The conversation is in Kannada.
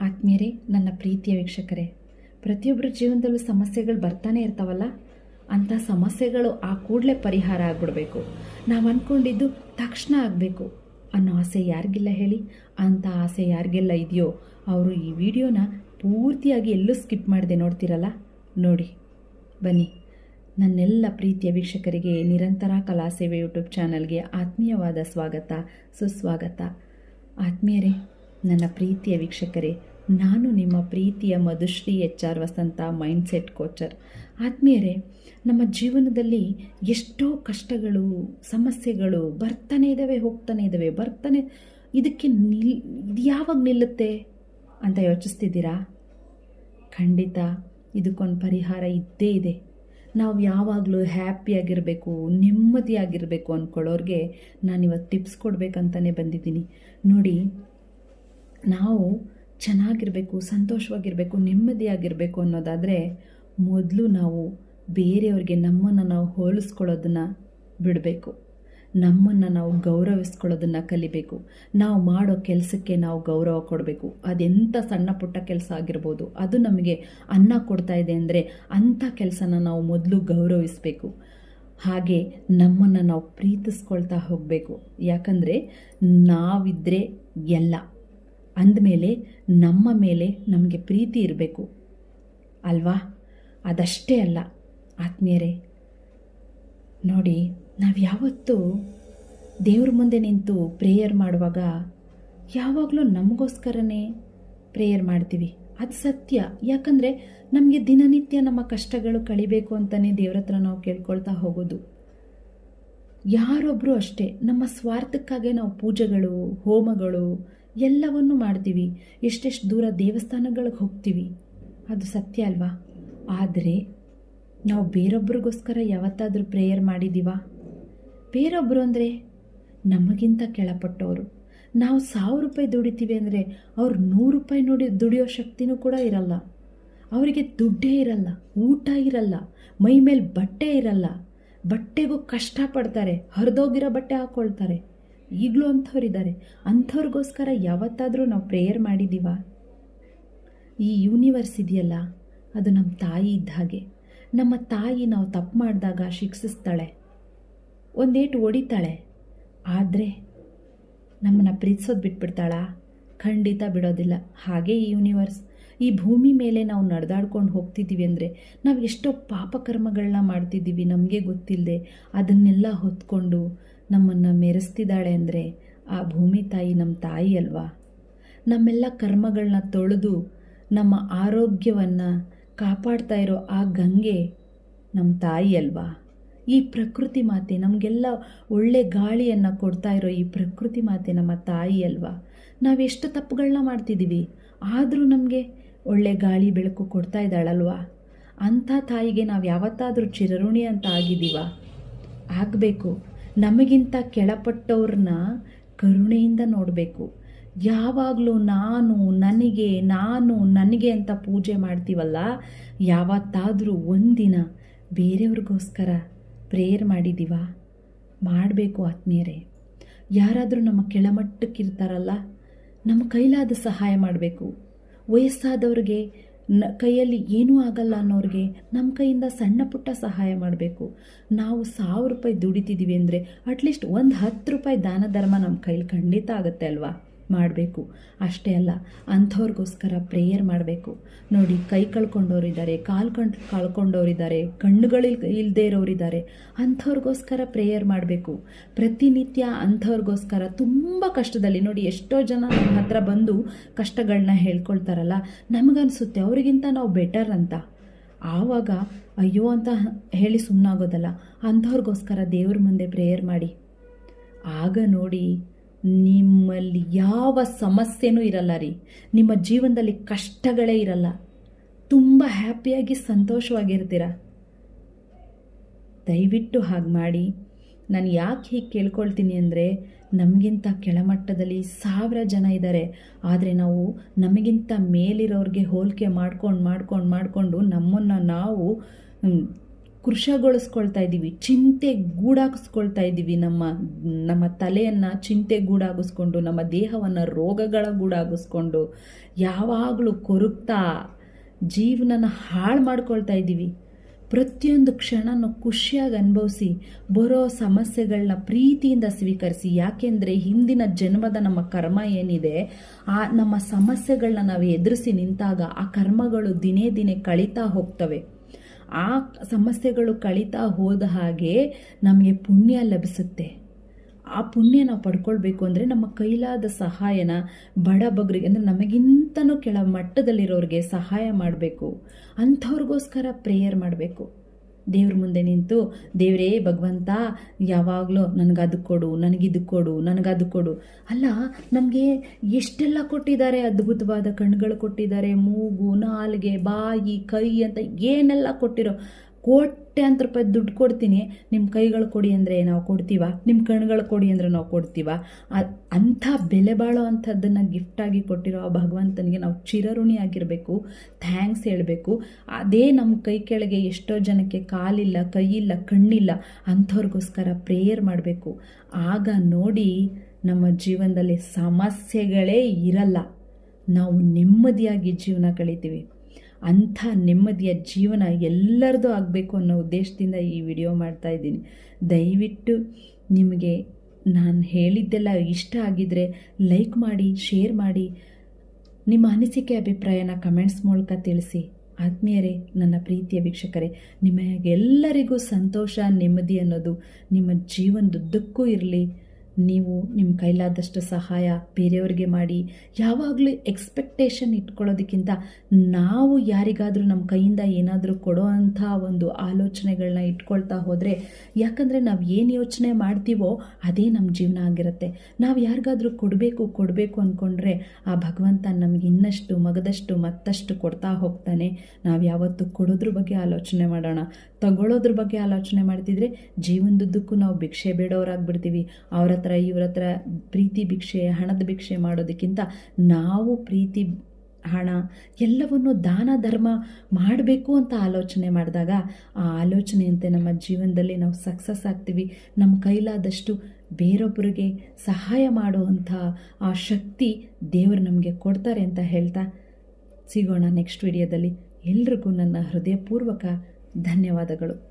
ಆತ್ಮೀಯರೇ, ನನ್ನ ಪ್ರೀತಿಯ ವೀಕ್ಷಕರೇ, ಪ್ರತಿಯೊಬ್ಬರ ಜೀವನದಲ್ಲೂ ಸಮಸ್ಯೆಗಳು ಬರ್ತಾನೆ ಇರ್ತಾವಲ್ಲ? ಅಂಥ ಸಮಸ್ಯೆಗಳು ಆ ಕೂಡಲೇ ಪರಿಹಾರ ಆಗಿಬಿಡ್ಬೇಕು. ನಾವು ಅಂದ್ಕೊಂಡಿದ್ದು ತಕ್ಷಣ ಆಗಬೇಕು. ಅನ್ನೋ ಆಸೆ ಯಾರಿಗಿಲ್ಲ ಹೇಳಿ. ಅಂಥ ಆಸೆ ಯಾರಿಗೆಲ್ಲ ಇದೆಯೋ, ಅವರು ಈ ವಿಡಿಯೋನ ಪೂರ್ತಿಯಾಗಿ ಎಲ್ಲೂ ಸ್ಕಿಪ್ ಮಾಡಿದೆ ನೋಡ್ತಿರಲ್ಲ? ನೋಡಿ, ಬನ್ನಿ. ನನ್ನೆಲ್ಲ ಪ್ರೀತಿಯ ವೀಕ್ಷಕರಿಗೆ, ನಿರಂತರ ಕಲಾ ಸೇವೆ ಯೂಟ್ಯೂಬ್ ಚಾನಲ್ಗೆ ಆತ್ಮೀಯವಾದ ಸ್ವಾಗತ, ಸುಸ್ವಾಗತ. ಆತ್ಮೀಯರೇ, ನನ್ನ ಪ್ರೀತಿಯ ವೀಕ್ಷಕರೇ ನಾನು ನಿಮ್ಮ ಪ್ರೀತಿಯ Madhushree H R Vasantha mindset coacher. ಆತ್ಮೀಯರೇ, ನಮ್ಮ ಜೀವನದಲ್ಲಿ ಎಷ್ಟೋ ಕಷ್ಟಗಳು, ಸಮಸ್ಯೆಗಳು ಬರ್ತಾನೆ ಇದ್ದಾವೆ ಹೋಗ್ತಾನೆ ಇದ್ದಾವೆ ಬರ್ತಾನೆ ಇದಕ್ಕೆ ನಿಲ್, ಇದು ಯಾವಾಗ ನಿಲ್ಲುತ್ತೆ ಅಂತ ಯೋಚಿಸ್ತಿದ್ದೀರಾ? ಖಂಡಿತ ಇದಕ್ಕೊಂದು ಪರಿಹಾರ ಇದ್ದೇ ಇದೆ. ನಾವು ಯಾವಾಗಲೂ ಹ್ಯಾಪಿಯಾಗಿರಬೇಕು ನೆಮ್ಮದಿಯಾಗಿರಬೇಕು ಅಂದ್ಕೊಳ್ಳೋರಿಗೆ ನಾನಿವತ್ತು ಟಿಪ್ಸ್ ಕೊಡಬೇಕಂತಲೇ ಬಂದಿದ್ದೀನಿ. ನೋಡಿ, ನಾವು ಚೆನ್ನಾಗಿರಬೇಕು, ಸಂತೋಷವಾಗಿರಬೇಕು, ನೆಮ್ಮದಿಯಾಗಿರಬೇಕು ಅನ್ನೋದಾದರೆ ಮೊದಲು ನಾವು ಬೇರೆಯವ್ರಿಗೆ ನಮ್ಮನ್ನು ನಾವು ಹೋಲಿಸ್ಕೊಳ್ಳೋದನ್ನು ಬಿಡಬೇಕು. ನಮ್ಮನ್ನು ನಾವು ಗೌರವಿಸ್ಕೊಳ್ಳೋದನ್ನು ಕಲಿಬೇಕು. ನಾವು ಮಾಡೋ ಕೆಲಸಕ್ಕೆ ನಾವು ಗೌರವ ಕೊಡಬೇಕು. ಅದೆಂಥ ಸಣ್ಣ ಪುಟ್ಟ ಕೆಲಸ ಆಗಿರ್ಬೋದು, ಅದು ನಮಗೆ ಅನ್ನ ಕೊಡ್ತಾ ಇದೆ ಅಂದರೆ ಅಂಥ ಕೆಲಸನ ನಾವು ಮೊದಲು ಗೌರವಿಸಬೇಕು. ಹಾಗೆ ನಮ್ಮನ್ನು ನಾವು ಪ್ರೀತಿಸ್ಕೊಳ್ತಾ ಹೋಗಬೇಕು. ಯಾಕಂದರೆ ನಾವಿದ್ದರೆ ಎಲ್ಲ. ಅಂದಮೇಲೆ ನಮ್ಮ ಮೇಲೆ ನಮಗೆ ಪ್ರೀತಿ ಇರಬೇಕು. ಅಲ್ವಾ? ಅದಷ್ಟೇ ಅಲ್ಲ. ಆತ್ಮೀಯರೇ, ನೋಡಿ, ನಾವು ಯಾವತ್ತೂ ದೇವ್ರ ಮುಂದೆ ನಿಂತು ಪ್ರೇಯರ್ ಮಾಡುವಾಗ ಯಾವಾಗಲೂ ನಮಗೋಸ್ಕರನೇ ಪ್ರೇಯರ್ ಮಾಡ್ತೀವಿ. ಅದು ಸತ್ಯ. ಯಾಕಂದರೆ ನಮಗೆ ದಿನನಿತ್ಯ ನಮ್ಮ ಕಷ್ಟಗಳು ಕಳಿಬೇಕು ಅಂತಲೇ ದೇವ್ರ ಹತ್ರ ನಾವು ಕೇಳ್ಕೊಳ್ತಾ ಹೋಗೋದು. ಯಾರೊಬ್ಬರು ಅಷ್ಟೇ. ನಮ್ಮ ಸ್ವಾರ್ಥಕ್ಕಾಗೆ ನಾವು ಪೂಜೆಗಳು, ಹೋಮಗಳು ಎಲ್ಲವನ್ನು ಮಾಡ್ತೀವಿ. ಎಷ್ಟೆಷ್ಟು ದೂರ ದೇವಸ್ಥಾನಗಳಿಗೆ ಹೋಗ್ತೀವಿ. ಅದು ಸತ್ಯ ಅಲ್ವಾ? ಆದರೆ ನಾವು ಬೇರೊಬ್ರಿಗೋಸ್ಕರ ಯಾವತ್ತಾದರೂ ಪ್ರೇಯರ್ ಮಾಡಿದ್ದೀವಾ ಬೇರೊಬ್ಬರು ಅಂದರೆ ನಮಗಿಂತ ಕೆಳಪಟ್ಟವರು ನಾವು ಸಾವಿರ ರೂಪಾಯಿ ದುಡಿತೀವಿ ಅಂದರೆ ಅವ್ರು ನೂರು ರೂಪಾಯಿ ನೋಡಿ ದುಡಿಯೋ ಶಕ್ತಿನೂ ಕೂಡ ಇರಲ್ಲ. ಅವರಿಗೆ ದುಡ್ಡೇ ಇರಲ್ಲ, ಊಟ ಇರಲ್ಲ ಮೈ ಮೇಲೆ ಬಟ್ಟೆ ಇರಲ್ಲ. ಬಟ್ಟೆಗೂ ಕಷ್ಟಪಡ್ತಾರೆ ಹರಿದೋಗಿರೋ ಬಟ್ಟೆ ಹಾಕ್ಕೊಳ್ತಾರೆ ಈಗಲೂ ಅಂಥವ್ರಿದ್ದಾರೆ. ಅಂಥವ್ರಿಗೋಸ್ಕರ ಯಾವತ್ತಾದರೂ ನಾವು ಪ್ರೇಯರ್ ಮಾಡಿದ್ದೀವ ಈ ಯೂನಿವರ್ಸ್ ಇದೆಯಲ್ಲ ಅದು ನಮ್ಮ ತಾಯಿ ಇದ್ದ ಹಾಗೆ. ನಮ್ಮ ತಾಯಿ ನಾವು ತಪ್ಪು ಮಾಡಿದಾಗ ಶಿಕ್ಷಿಸ್ತಾಳೆ. ಒಂದೇಟು ಹೊಡಿತಾಳೆ. ಆದರೆ ನಮ್ಮನ್ನು ಪ್ರೀತಿಸೋದು ಬಿಟ್ಬಿಡ್ತಾಳಾ? ಖಂಡಿತ ಬಿಡೋದಿಲ್ಲ. ಹಾಗೆ ಈ ಯೂನಿವರ್ಸ್ ಈ ಭೂಮಿ ಮೇಲೆ ನಾವು ನಡೆದಾಡ್ಕೊಂಡು ಹೋಗ್ತಿದ್ದೀವಿ ಅಂದರೆ ನಾವು ಎಷ್ಟೋ ಪಾಪಕರ್ಮಗಳನ್ನ ಮಾಡ್ತಿದ್ದೀವಿ ನಮಗೆ ಗೊತ್ತಿಲ್ಲದೆ ಅದನ್ನೆಲ್ಲ ಹೊತ್ಕೊಂಡು ನಮ್ಮನ್ನು ಮೆರೆಸ್ತಿದ್ದಾಳೆ ಅಂದರೆ ಆ ಭೂಮಿ ತಾಯಿ ನಮ್ಮ ತಾಯಿ ಅಲ್ವಾ? ನಮ್ಮೆಲ್ಲ ಕರ್ಮಗಳನ್ನ ತೊಳೆದು ನಮ್ಮ ಆರೋಗ್ಯವನ್ನು ಕಾಪಾಡ್ತಾ ಇರೋ ಆ ಗಂಗೆ ನಮ್ಮ ತಾಯಿ ಅಲ್ವಾ? ಈ ಪ್ರಕೃತಿ ಮಾತೆ ನಮಗೆಲ್ಲ ಒಳ್ಳೆ ಗಾಳಿಯನ್ನು ಕೊಡ್ತಾ ಇರೋ ಈ ಪ್ರಕೃತಿ ಮಾತೆ ನಮ್ಮ ತಾಯಿ ಅಲ್ವಾ? ನಾವೆಷ್ಟು ತಪ್ಪುಗಳನ್ನ ಮಾಡ್ತಿದ್ದೀವಿ ಆದರೂ ನಮಗೆ ಒಳ್ಳೆ ಗಾಳಿ, ಬೆಳಕು ಕೊಡ್ತಾ ಇದ್ದಾಳಲ್ವಾ? ಅಂಥ ತಾಯಿಗೆ ನಾವು ಯಾವತ್ತಾದರೂ ಚಿರಋಣಿ ಅಂತ ಆಗಿದ್ದೀವ? ಆಗಬೇಕು. ನಮಗಿಂತ ಕೆಳಪಟ್ಟವ್ರನ್ನ ಕರುಣೆಯಿಂದ ನೋಡಬೇಕು. ಯಾವಾಗಲೂ ನಾನು, ನನಗೆ ನಾನು, ನನಗೆ ಅಂತ ಪೂಜೆ ಮಾಡ್ತೀವಲ್ಲ, ಯಾವತ್ತಾದರೂ ಒಂದಿನ ಬೇರೆಯವ್ರಿಗೋಸ್ಕರ ಪ್ರೇಯರ್ ಮಾಡಿದ್ದೀವ ಮಾಡಬೇಕು ಆತ್ಮೀಯರೇ. ಯಾರಾದರೂ ನಮ್ಮ ಕೆಳಮಟ್ಟಕ್ಕಿರ್ತಾರಲ್ಲ, ನಮ್ಮ ಕೈಲಾದ ಸಹಾಯ ಮಾಡಬೇಕು. ವಯಸ್ಸಾದವ್ರಿಗೆ ನ ಕೈಯಲ್ಲಿ ಏನೂ ಆಗಲ್ಲ ಅನ್ನೋರಿಗೆ ನಮ್ಮ ಕೈಯಿಂದ ಸಣ್ಣ ಪುಟ್ಟ ಸಹಾಯ ಮಾಡಬೇಕು. ನಾವು ಸಾವಿರ ರೂಪಾಯಿ ದುಡಿತಿದ್ದೀವಿ ಅಂದರೆ ಅಟ್ಲೀಸ್ಟ್ ಒಂದು ಹತ್ತು ರೂಪಾಯಿ ದಾನ ಧರ್ಮ ನಮ್ಮ ಕೈಲಿ ಖಂಡಿತ ಆಗುತ್ತೆ ಅಲ್ವಾ? ಮಾಡಬೇಕು. ಅಷ್ಟೇ ಅಲ್ಲ, ಅಂಥವ್ರಿಗೋಸ್ಕರ ಪ್ರೇಯರ್ ಮಾಡಬೇಕು. ನೋಡಿ, ಕೈ ಕಳ್ಕೊಂಡವರಿದ್ದಾರೆ, ಕಾಲು ಕಣ್, ಕಳ್ಕೊಂಡವ್ರಿದ್ದಾರೆ, ಕಣ್ಣುಗಳಿಲ್ ಇಲ್ಲದೆ ಇರೋರಿದ್ದಾರೆ, ಅಂಥವ್ರಿಗೋಸ್ಕರ ಪ್ರೇಯರ್ ಮಾಡಬೇಕು. ಪ್ರತಿನಿತ್ಯ ಅಂಥವ್ರಿಗೋಸ್ಕರ ತುಂಬ ಕಷ್ಟದಲ್ಲಿ, ನೋಡಿ, ಎಷ್ಟೋ ಜನ ನಮ್ಮ ಹತ್ರ ಬಂದು ಕಷ್ಟಗಳನ್ನ ಹೇಳ್ಕೊಳ್ತಾರಲ್ಲ, ನಮಗನ್ಸುತ್ತೆ, ಅವರಿಗಿಂತ ನಾವು ಬೆಟರ್ ಅಂತ. ಆವಾಗ, ಅಯ್ಯೋ ಅಂತ ಹೇಳಿ ಸುಮ್ಮನಾಗೋದಲ್ಲ ಅಂಥವ್ರಿಗೋಸ್ಕರ ದೇವ್ರ ಮುಂದೆ ಪ್ರೇಯರ್ ಮಾಡಿ. ಆಗ ನೋಡಿ ನಿಮ್ಮಲ್ಲಿ ಯಾವ ಸಮಸ್ಯೆನೂ ಇರಲ್ಲ ರೀ. ನಿಮ್ಮ ಜೀವನದಲ್ಲಿ ಕಷ್ಟಗಳೇ ಇರಲ್ಲ. ತುಂಬ ಹ್ಯಾಪಿಯಾಗಿ ಸಂತೋಷವಾಗಿರ್ತೀರ. ದಯವಿಟ್ಟು ಹಾಗೆ ಮಾಡಿ. ನಾನು ಯಾಕೆ ಹೀಗೆ ಕೇಳ್ಕೊಳ್ತೀನಿ ಅಂದರೆ, ನಮಗಿಂತ ಕೆಳಮಟ್ಟದಲ್ಲಿ ಸಾವಿರ ಜನ ಇದ್ದಾರೆ. ಆದರೆ ನಾವು ನಮಗಿಂತ ಮೇಲಿರೋರಿಗೆ ಹೋಲಿಕೆ ಮಾಡ್ಕೊಂಡು ಮಾಡ್ಕೊಂಡು, ಮಾಡಿಕೊಂಡು ನಮ್ಮನ್ನು ನಾವು ಕೃಶಗೊಳಿಸ್ಕೊಳ್ತಾ ಇದ್ದೀವಿ, ಚಿಂತೆ ಗೂಡಾಗಿಸ್ಕೊಳ್ತಾ ಇದ್ದೀವಿ, ನಮ್ಮ ನಮ್ಮ ತಲೆಯನ್ನು ಚಿಂತೆ ಗೂಡಾಗಿಸ್ಕೊಂಡು, ನಮ್ಮ ದೇಹವನ್ನು ರೋಗಗಳ ಗೂಡಾಗಿಸ್ಕೊಂಡು, ಯಾವಾಗಲೂ ಕೊರಗ್ತಾ ಜೀವನನ ಹಾಳು ಮಾಡ್ಕೊಳ್ತಾ ಇದ್ದೀವಿ. ಪ್ರತಿಯೊಂದು ಕ್ಷಣನೂ ಖುಷಿಯಾಗಿ ಅನುಭವಿಸಿ, ಬರೋ ಸಮಸ್ಯೆಗಳನ್ನ ಪ್ರೀತಿಯಿಂದ ಸ್ವೀಕರಿಸಿ, ಯಾಕೆಂದರೆ ಹಿಂದಿನ ಜನ್ಮದ ನಮ್ಮ ಕರ್ಮ ಏನಿದೆ, ಆ ನಮ್ಮ ಸಮಸ್ಯೆಗಳನ್ನ ನಾವು ಎದುರಿಸಿ ನಿಂತಾಗ ಆ ಕರ್ಮಗಳು ದಿನೇ ದಿನೇ ಕಳೀತಾ ಹೋಗ್ತವೆ. ಆ ಸಮಸ್ಯೆಗಳು ಕಳೀತಾ ಹೋದ ಹಾಗೆ ನಮಗೆ ಪುಣ್ಯ ಲಭಿಸುತ್ತೆ. ಆ ಪುಣ್ಯ ನಾವು ಪಡ್ಕೊಳ್ಬೇಕು ಅಂದರೆ ನಮ್ಮ ಕೈಲಾದ ಸಹಾಯನ ಬಡ ಬಗ್ರಿಗೆ ಅಂದರೆ ನಮಗಿಂತನೂ ಕೆಳ ಮಟ್ಟದಲ್ಲಿರೋರಿಗೆ ಸಹಾಯ ಮಾಡಬೇಕು. ಅಂಥವ್ರಿಗೋಸ್ಕರ ಪ್ರೇಯರ್ ಮಾಡಬೇಕು. ದೇವ್ರ ಮುಂದೆ ನಿಂತು, ದೇವರೇ, ಭಗವಂತ, ಯಾವಾಗಲೂ ನನಗದು ಕೊಡು, ನನಗಿದು ಕೊಡು, ನನಗದು ಕೊಡು. ಅಲ್ಲ, ನಮಗೆ ಎಷ್ಟೆಲ್ಲ ಕೊಟ್ಟಿದ್ದಾರೆ, ಅದ್ಭುತವಾದ ಕಣ್ಗಳು ಕೊಟ್ಟಿದ್ದಾರೆ, ಮೂಗು, ನಾಲಿಗೆ, ಬಾಯಿ, ಕೈ ಅಂತ ಏನೆಲ್ಲ ಕೊಟ್ಟಿರೋ ಕೋಟೆ ಅಂತ ರೂಪಾಯಿ ದುಡ್ಡು ಕೊಡ್ತೀನಿ ನಿಮ್ಮ ಕೈಗಳು ಕೊಡಿ ಅಂದರೆ ನಾವು ಕೊಡ್ತೀವ ನಿಮ್ಮ ಕಣ್ಗಳು ಕೊಡಿ ಅಂದರೆ ನಾವು ಕೊಡ್ತೀವ. ಅಂಥ ಬೆಲೆ ಬಾಳೋ ಅಂಥದ್ದನ್ನು ಗಿಫ್ಟಾಗಿ ಕೊಟ್ಟಿರೋ ಆ ಭಗವಂತನಿಗೆ ನಾವು ಚಿರಋಣಿ ಆಗಿರಬೇಕು ಥ್ಯಾಂಕ್ಸ್ ಹೇಳಬೇಕು. ಅದೇ ನಮ್ಮ ಕೈ ಕೆಳಗೆ ಎಷ್ಟೋ ಜನಕ್ಕೆ ಕಾಲಿಲ್ಲ, ಕೈಯಿಲ್ಲ, ಕಣ್ಣಿಲ್ಲ, ಅಂಥವ್ರಿಗೋಸ್ಕರ ಪ್ರೇಯರ್ ಮಾಡಬೇಕು. ಆಗ ನೋಡಿ ನಮ್ಮ ಜೀವನದಲ್ಲಿ ಸಮಸ್ಯೆಗಳೇ ಇರಲ್ಲ. ನಾವು ನೆಮ್ಮದಿಯಾಗಿ ಜೀವನ ಕಳಿತೀವಿ. ಅಂಥ ನೆಮ್ಮದಿಯ ಜೀವನ ಎಲ್ಲರದು ಆಗಬೇಕು ಅನ್ನೋ ಉದ್ದೇಶದಿಂದ ಈ ವಿಡಿಯೋ ಮಾಡ್ತಾ ಇದ್ದೀನಿ. ದಯವಿಟ್ಟು ನಿಮಗೆ ನಾನು ಹೇಳಿದ್ದೆಲ್ಲ ಇಷ್ಟ ಆಗಿದ್ದರೆ ಲೈಕ್ ಮಾಡಿ, ಶೇರ್ ಮಾಡಿ. ನಿಮ್ಮ ಅನಿಸಿಕೆ ಅಭಿಪ್ರಾಯನ ಕಮೆಂಟ್ಸ್ ಮೂಲಕ ತಿಳಿಸಿ. ಆತ್ಮೀಯರೇ, ನನ್ನ ಪ್ರೀತಿಯ ವೀಕ್ಷಕರೇ, ನಿಮಗೆಲ್ಲರಿಗೂ ಸಂತೋಷ, ನೆಮ್ಮದಿ ಅನ್ನೋದು ನಿಮ್ಮ ಜೀವನದುದ್ದಕ್ಕೂ ಇರಲಿ. ನೀವು ನಿಮ್ಮ ಕೈಲಾದಷ್ಟು ಸಹಾಯ ಬೇರೆಯವ್ರಿಗೆ ಮಾಡಿ, ಯಾವಾಗಲೂ ಎಕ್ಸ್ಪೆಕ್ಟೇಷನ್ ಇಟ್ಕೊಳ್ಳೋದಕ್ಕಿಂತ ನಾವು ಯಾರಿಗಾದರೂ ನಮ್ಮ ಕೈಯಿಂದ ಏನಾದರೂ ಕೊಡೋ ಅಂಥ ಒಂದು ಆಲೋಚನೆಗಳನ್ನ ಇಟ್ಕೊಳ್ತಾ ಹೋದರೆ, ಯಾಕಂದರೆ ನಾವು ಏನು ಯೋಚನೆ ಮಾಡ್ತೀವೋ ಅದೇ ನಮ್ಮ ಜೀವನ ಆಗಿರುತ್ತೆ. ನಾವು ಯಾರಿಗಾದರೂ ಕೊಡಬೇಕು ಕೊಡಬೇಕು ಅಂದ್ಕೊಂಡ್ರೆ ಆ ಭಗವಂತ ನಮಗೆ ಇನ್ನಷ್ಟು, ಮಗದಷ್ಟು, ಮತ್ತಷ್ಟು ಕೊಡ್ತಾ ಹೋಗ್ತಾನೆ. ನಾವು ಯಾವತ್ತು ಕೊಡೋದ್ರ ಬಗ್ಗೆ ಆಲೋಚನೆ ಮಾಡೋಣ. ತಗೊಳ್ಳೋದ್ರ ಬಗ್ಗೆ ಆಲೋಚನೆ ಮಾಡ್ತಿದ್ರೆ ಜೀವನದುದ್ದಕ್ಕೂ ನಾವು ಭಿಕ್ಷೆ ಬೇಡೋರಾಗ್ಬಿಡ್ತೀವಿ. ಅವ್ರ ಹತ್ರ ಇವ್ರ ಹತ್ರ ಪ್ರೀತಿ ಭಿಕ್ಷೆ, ಹಣದ ಭಿಕ್ಷೆ ಮಾಡೋದಕ್ಕಿಂತ ನಾವು ಪ್ರೀತಿ, ಹಣ ಎಲ್ಲವನ್ನು ದಾನ, ಧರ್ಮ ಮಾಡಬೇಕು ಅಂತ ಆಲೋಚನೆ ಮಾಡಿದಾಗ ಆ ಆಲೋಚನೆಯಂತೆ ನಮ್ಮ ಜೀವನದಲ್ಲಿ ನಾವು ಸಕ್ಸಸ್ ಆಗ್ತೀವಿ. ನಮ್ಮ ಕೈಲಾದಷ್ಟು ಬೇರೊಬ್ಬರಿಗೆ ಸಹಾಯ ಮಾಡುವಂಥ ಆ ಶಕ್ತಿ ದೇವರು ನಮಗೆ ಕೊಡ್ತಾರೆ ಅಂತ ಹೇಳ್ತಾ ಸಿಗೋಣ ನೆಕ್ಸ್ಟ್ ವಿಡಿಯೋದಲ್ಲಿ. ಎಲ್ರಿಗೂ ನನ್ನ ಹೃದಯಪೂರ್ವಕ ಧನ್ಯವಾದಗಳು.